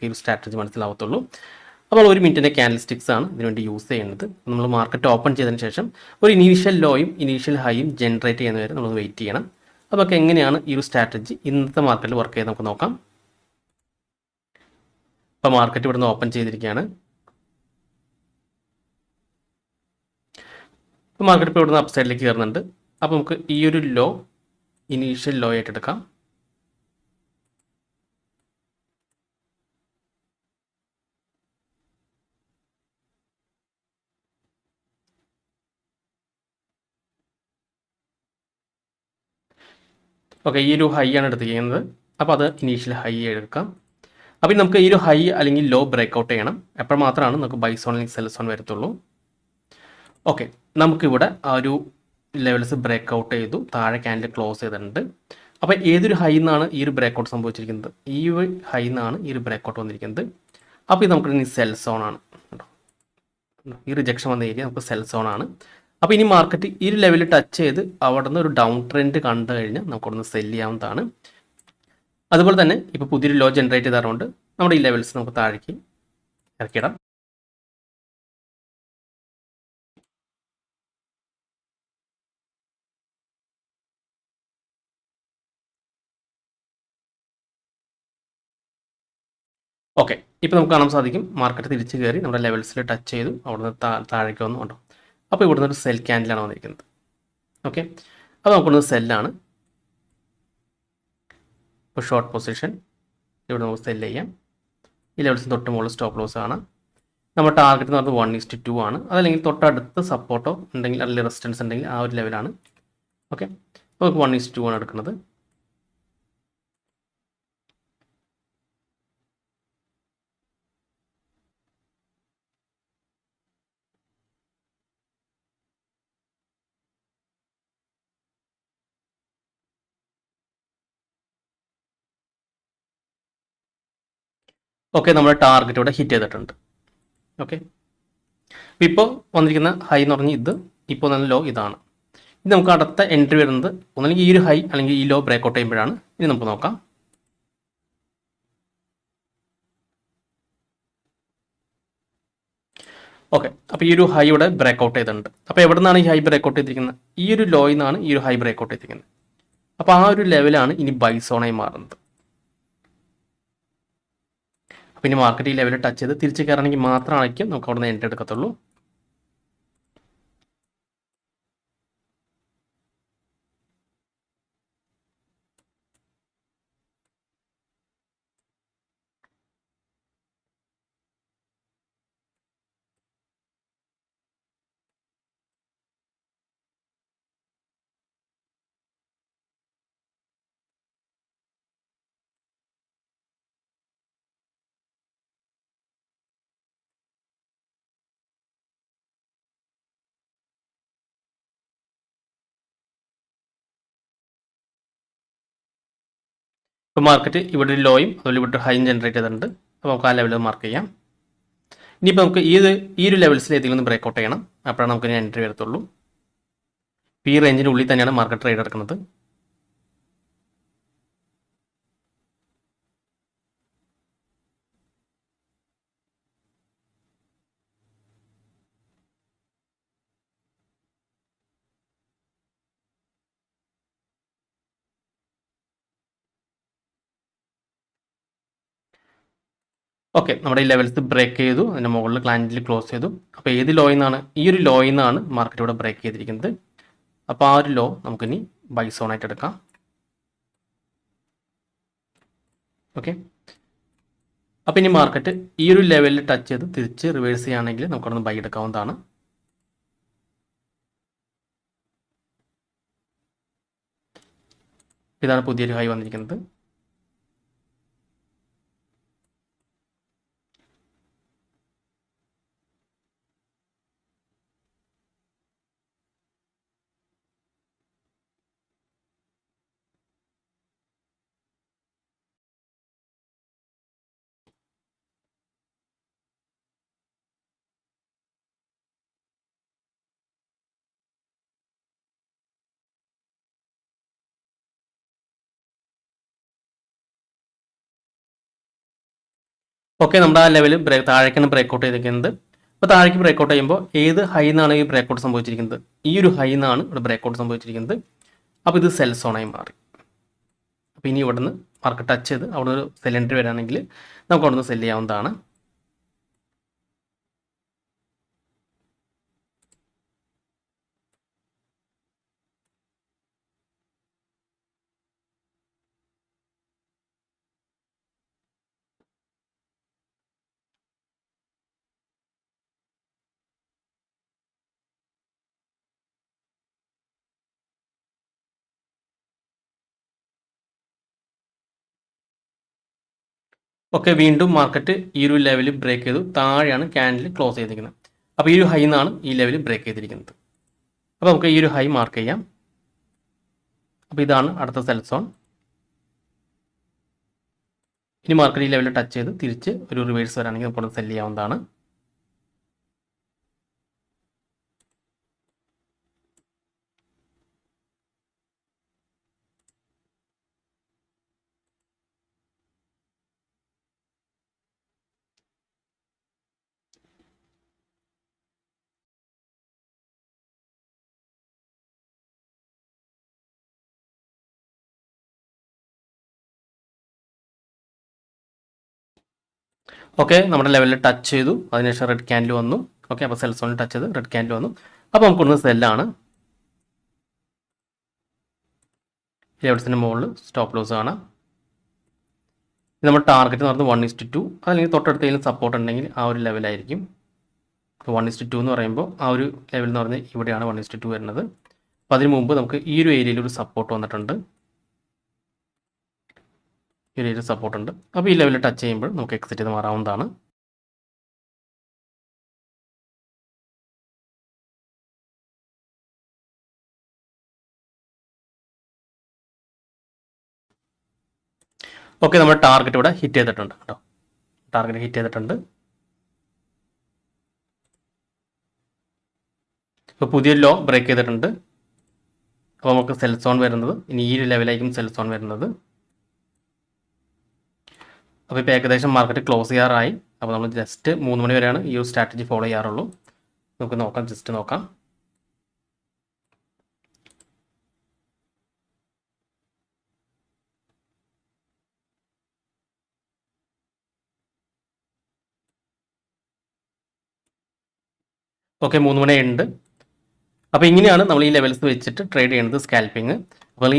നിങ്ങൾക്ക് ഈ ഒരു സ്ട്രാറ്റജി മനസ്സിലാവത്തുള്ളൂ. അപ്പോൾ ഒരു മിനിറ്റിന്റെ ക്യാൻഡിൽ സ്റ്റിക്സ് ആണ് ഇതിനുവേണ്ടി യൂസ് ചെയ്യുന്നത്. നമ്മൾ മാർക്കറ്റ് ഓപ്പൺ ചെയ്തതിന് ശേഷം ഒരു ഇനീഷ്യൽ ലോയും ഇനീഷ്യൽ ഹൈയും ജനറേറ്റ് ചെയ്യുന്ന വരെ നമ്മൾ വെയിറ്റ് ചെയ്യണം. അപ്പോൾ എങ്ങനെയാണ് ഈ ഒരു സ്ട്രാറ്റജി ഇന്നത്തെ മാർക്കറ്റിൽ വർക്ക് ചെയ്ത് നമുക്ക് നോക്കാം. ഇപ്പോൾ മാർക്കറ്റ് ഇവിടുന്ന് ഓപ്പൺ ചെയ്തിരിക്കുകയാണ്. ഇപ്പോൾ മാർക്കറ്റ് ഇപ്പോൾ ഇവിടുന്ന് അപ്സൈഡിലേക്ക് കയറുന്നുണ്ട്. അപ്പോൾ നമുക്ക് ഈ ഒരു ലോ ഇനീഷ്യൽ ലോ ആയിട്ട് എടുക്കാം. ഓക്കെ ഈ ഒരു ഹൈ ആണ് എടുത്തിരിക്കുന്നത്. അപ്പോൾ അത് ഇനീഷ്യൽ ഹൈ എടുക്കാം. അപ്പോൾ നമുക്ക് ഈ ഒരു ഹൈ അല്ലെങ്കിൽ ലോ ബ്രേക്ക് ഔട്ട് ചെയ്യണം. എപ്പോൾ മാത്രമാണ് നമുക്ക് ബൈ സോൺ അല്ലെങ്കിൽ സെൽ സോൺ വരത്തുള്ളൂ. ഓക്കെ നമുക്കിവിടെ ആ ഒരു ലെവൽസ് ബ്രേക്ക് ഔട്ട് ചെയ്തു. താഴെ ക്യാൻഡിൽ ക്ലോസ് ചെയ്തിട്ടുണ്ട്. അപ്പോൾ ഏതൊരു ഹൈ നിന്നാണ് ഈ ഒരു ബ്രേക്ക് ഔട്ട് സംഭവിച്ചിരിക്കുന്നത്? ഈ ഹൈ നിന്നാണ് ഈ ഒരു ബ്രേക്ക് ഔട്ട് വന്നിരിക്കുന്നത്. അപ്പോൾ ഇത് നമുക്ക് സെൽസോൺ സെൽ സോൺ ആണ്. ഈ റിജക്ഷൻ വന്ന ഏരിയ നമുക്ക് സെൽ സോൺ ആണ്. അപ്പോൾ ഇനി മാർക്കറ്റ് ഈ ലെവലിൽ ടച്ച് ചെയ്ത് അവിടെ നിന്ന് ഒരു ഡൗൺ ട്രെൻഡ് കണ്ടു കഴിഞ്ഞാൽ നമുക്ക് അവിടെ നിന്ന് സെൽ ചെയ്യാവുന്നതാണ്. അതുപോലെ തന്നെ ഇപ്പോൾ പുതിയൊരു ലോ ജനറേറ്റ് ചെയ്താറുണ്ട് നമ്മുടെ ഈ ലെവൽസ് നമുക്ക് താഴേക്ക് ഇറക്കിയിടാം. ഓക്കെ ഇപ്പോൾ നമുക്ക് കാണാൻ സാധിക്കും. മാർക്കറ്റ് തിരിച്ചു കയറി നമ്മുടെ ലെവൽസിൽ ടച്ച് ചെയ്തു. അവിടുന്ന് നിന്ന് താഴേക്ക് വന്നു കൊണ്ടോ? അപ്പോൾ ഇവിടുന്ന് ഒരു സെൽ ക്യാൻഡിലാണ് വന്നിരിക്കുന്നത്. ഓക്കെ അപ്പോൾ നമുക്കൊന്ന് സെല്ലാണ് ഇപ്പോൾ ഷോർട്ട് പൊസിഷൻ ഇവിടെ നമുക്ക് സെല്ല് ചെയ്യാം. ഈ ലെവൽസിന് തൊട്ട് മുകളിൽ സ്റ്റോപ്പ് ലോസ് ആണ്. നമ്മുടെ ടാർഗറ്റ് എന്ന് പറയുന്നത് വൺ ഇസ്റ്റ് ടു ആണ്. അതല്ലെങ്കിൽ തൊട്ടടുത്ത് സപ്പോർട്ടോ ഉണ്ടെങ്കിൽ അല്ലെങ്കിൽ റെസിസ്റ്റൻസ് ഉണ്ടെങ്കിൽ ആ ഒരു ലെവലാണ് ഓക്കെ അപ്പോൾ നമുക്ക് വൺ ഇസ്റ്റ് ടു ആണ് എടുക്കുന്നത്. ഓക്കെ നമ്മുടെ ടാർഗറ്റ് ഇവിടെ ഹിറ്റ് ചെയ്തിട്ടുണ്ട്. ഓക്കെ ഇപ്പോൾ വന്നിരിക്കുന്ന ഹൈ എന്ന് പറഞ്ഞാൽ ഇത് ഇപ്പോൾ നല്ല ലോ ഇതാണ്. ഇനി നമുക്ക് അടുത്ത എൻട്രി വരുന്നത് ഒന്നല്ലെങ്കിൽ ഈ ഒരു ഹൈ അല്ലെങ്കിൽ ഈ ലോ ബ്രേക്ക് ഔട്ട് ചെയ്യുമ്പോഴാണ് ഇനി നമുക്ക് നോക്കാം. ഓക്കെ അപ്പോൾ ഈ ഒരു ഹൈ ഇവിടെ ബ്രേക്ക് ഔട്ട് ചെയ്തിട്ടുണ്ട്. അപ്പോൾ എവിടെ നിന്നാണ് ഈ ഹൈ ബ്രേക്ക് ഔട്ട് ചെയ്തിരിക്കുന്നത്? ഈ ഒരു ലോയിൽ നിന്നാണ് ഈ ഒരു ഹൈ ബ്രേക്ക് ഔട്ട് ചെയ്തിരിക്കുന്നത്. അപ്പോൾ ആ ഒരു ലെവലാണ് ഇനി ബൈസോണായി മാറുന്നത്. ഇനി മാർക്കറ്റ് ഈ ലെവലിൽ ടച്ച് ചെയ്ത് തിരിച്ച് കയറണമെങ്കിൽ മാത്രമായിരിക്കും നമുക്ക് അവിടെ നിന്ന് എൻട്രി എടുക്കത്തുള്ളൂ. ഇപ്പോൾ മാർക്കറ്റ് ഇവിടെ ഒരു ലോയും അതുപോലെ ഇവിടെ ഒരു ഹൈയും ജനറേറ്റ് ചെയ്തിട്ടുണ്ട്. അപ്പോൾ നമുക്ക് ആ ലെവലിൽ മാർക്ക് ചെയ്യാം. ഇനിയിപ്പോൾ നമുക്ക് ഈ ഈ ഒരു ലെവൽസിൽ ഏതെങ്കിലും ഒന്ന് ബ്രേക്ക് ഔട്ട് ചെയ്യണം. അപ്പോഴാണ് നമുക്ക് എൻട്രി വരത്തുള്ളൂ. ഈ റേഞ്ചിന്റെ ഉള്ളിൽ തന്നെയാണ് മാർക്കറ്റ് ട്രേഡ് എടുക്കുന്നത് ഓക്കെ നമ്മുടെ ഈ ലെവൽസ് ബ്രേക്ക് ചെയ്തു. അതിന്റെ മുകളിൽ ക്ലാൻഡിൽ ക്ലോസ് ചെയ്തു. അപ്പോൾ ഏത് ലോയിൽ നിന്നാണ് ഈ ഒരു ലോയിൽ നിന്നാണ് മാർക്കറ്റ് ഇവിടെ ബ്രേക്ക് ചെയ്തിരിക്കുന്നത്. അപ്പോൾ ആ ഒരു ലോ നമുക്കിനി ബൈ സോണായിട്ട് എടുക്കാം. ഓക്കെ അപ്പോൾ ഇനി മാർക്കറ്റ് ഈ ഒരു ലെവലിൽ ടച്ച് ചെയ്ത് തിരിച്ച് റിവേഴ്സ് ചെയ്യുകയാണെങ്കിൽ നമുക്കവിടെ ബൈ എടുക്കാവുന്നതാണ്. ഇതാണ് പുതിയൊരു ഹൈ വന്നിരിക്കുന്നത്. ഓക്കെ നമ്മുടെ ആ ലെവൽ ബ്രേക്ക് താഴേക്കാണ് ബ്രേക്ക് ഔട്ട് ചെയ്തിരിക്കുന്നത്. അപ്പോൾ താഴേക്ക് ബ്രേക്ക് ഔട്ട് ചെയ്യുമ്പോൾ ഏത് ഹൈ നിന്നാണ് ഈ ബ്രേക്ക് ഔട്ട് സംഭവിച്ചിരിക്കുന്നത്? ഈ ഒരു ഹൈ നിന്നാണ് ഇവിടെ ബ്രേക്ക് ഔട്ട് സംഭവിച്ചിരിക്കുന്നത്. അപ്പോൾ ഇത് സെൽ സോണായി മാറി. അപ്പോൾ ഇനി ഇവിടുന്ന് മാർക്കറ്റ് ടച്ച് ചെയ്ത് അവിടെ ഒരു സെൽ വരാണെങ്കിൽ നമുക്ക് അവിടുന്ന് സെല്ല് സെൽ ചെയ്യാവുന്നതാണ്. ഒക്കെ വീണ്ടും മാർക്കറ്റ് ഈ ഒരു ലെവൽ ബ്രേക്ക് ചെയ്തു. താഴെയാണ് ക്യാൻഡിൽ ക്ലോസ് ചെയ്തിരിക്കുന്നത്. അപ്പോൾ ഈ ഒരു ഹൈ നിന്നാണ് ഈ ലെവൽ ബ്രേക്ക് ചെയ്തിരിക്കുന്നത്. അപ്പോൾ നമുക്ക് ഈ ഒരു ഹൈ മാർക്ക് ചെയ്യാം. അപ്പോൾ ഇതാണ് അടുത്ത സെൽ സോൺ ഇനി മാർക്കറ്റ് ഈ ലെവലിൽ ടച്ച് ചെയ്ത് തിരിച്ച് ഒരു റിവേഴ്സ് വരാണെങ്കിൽ നമുക്ക് സെൽ ചെയ്യാവുന്നതാണ്. ഓക്കെ നമ്മുടെ ലെവലിൽ ടച്ച് ചെയ്തു. അതിനുശേഷം റെഡ് ക്യാൻഡിൽ വന്നു. ഓക്കെ അപ്പോൾ സെൽ സോണിൽ ടച്ച് ചെയ്ത് റെഡ് ക്യാൻഡിൽ വന്നു. അപ്പോൾ നമുക്കൊന്ന് സെല്ലാണ് ലെവൽസിന്റെ മുകളിൽ സ്റ്റോപ്പ് ലോസ് കാണാം നമ്മൾ ടാർഗറ്റ് എന്ന് വൺ ഇസ്റ്റ് ടു അല്ലെങ്കിൽ തൊട്ടടുത്തെങ്കിലും സപ്പോർട്ട് ഉണ്ടെങ്കിൽ ആ ഒരു ലെവലായിരിക്കും വൺ ഇസ്റ്റ് ടു എന്ന് പറയുമ്പോൾ ആ ഒരു ലെവൽ എന്ന് പറഞ്ഞാൽ ഇവിടെയാണ് വൺ ഇസ്റ്റ് ടു വരുന്നത്. അപ്പോൾ അതിന് മുമ്പ് നമുക്ക് ഈ ഒരു ഏരിയയിൽ ഒരു സപ്പോർട്ട് വന്നിട്ടുണ്ട്. ഈ ഏരിയയിൽ സപ്പോർട്ട് ഉണ്ട്. അപ്പോൾ ഈ ലെവലിൽ ടച്ച് ചെയ്യുമ്പോൾ നമുക്ക് എക്സിറ്റ് ചെയ്ത് മാറാവുന്നതാണ്. ഓക്കെ നമ്മൾ ടാർഗറ്റ് ഇവിടെ ഹിറ്റ് ചെയ്തിട്ടുണ്ട് കേട്ടോ. ടാർഗറ്റ് ഹിറ്റ് ചെയ്തിട്ടുണ്ട്. ഇപ്പോൾ പുതിയ ലോ ബ്രേക്ക് ചെയ്തിട്ടുണ്ട്. അപ്പോൾ നമുക്ക് സെൽസോൺ വരുന്നത്. ഇനി ഈ ഒരു ലെവലായിരിക്കും സെൽസോൺ വരുന്നത്. അപ്പോൾ ഇപ്പോൾ ഏകദേശം മാർക്കറ്റ് ക്ലോസ് ചെയ്യാറായി. അപ്പോൾ നമ്മൾ ജസ്റ്റ് മൂന്ന് മണി വരെയാണ് ഈ ഒരു സ്ട്രാറ്റജി ഫോളോ ചെയ്യാറുള്ളൂ. നമുക്ക് നോക്കാം ജസ്റ്റ് നോക്കാം. ഓക്കെ മൂന്ന് മണി ഉണ്ട്. അപ്പോൾ ഇങ്ങനെയാണ് നമ്മൾ ഈ ലെവൽസ് വെച്ചിട്ട് ട്രേഡ് ചെയ്യുന്നത് സ്കാൽപ്പിംഗ് അപ്പോൾ ഈ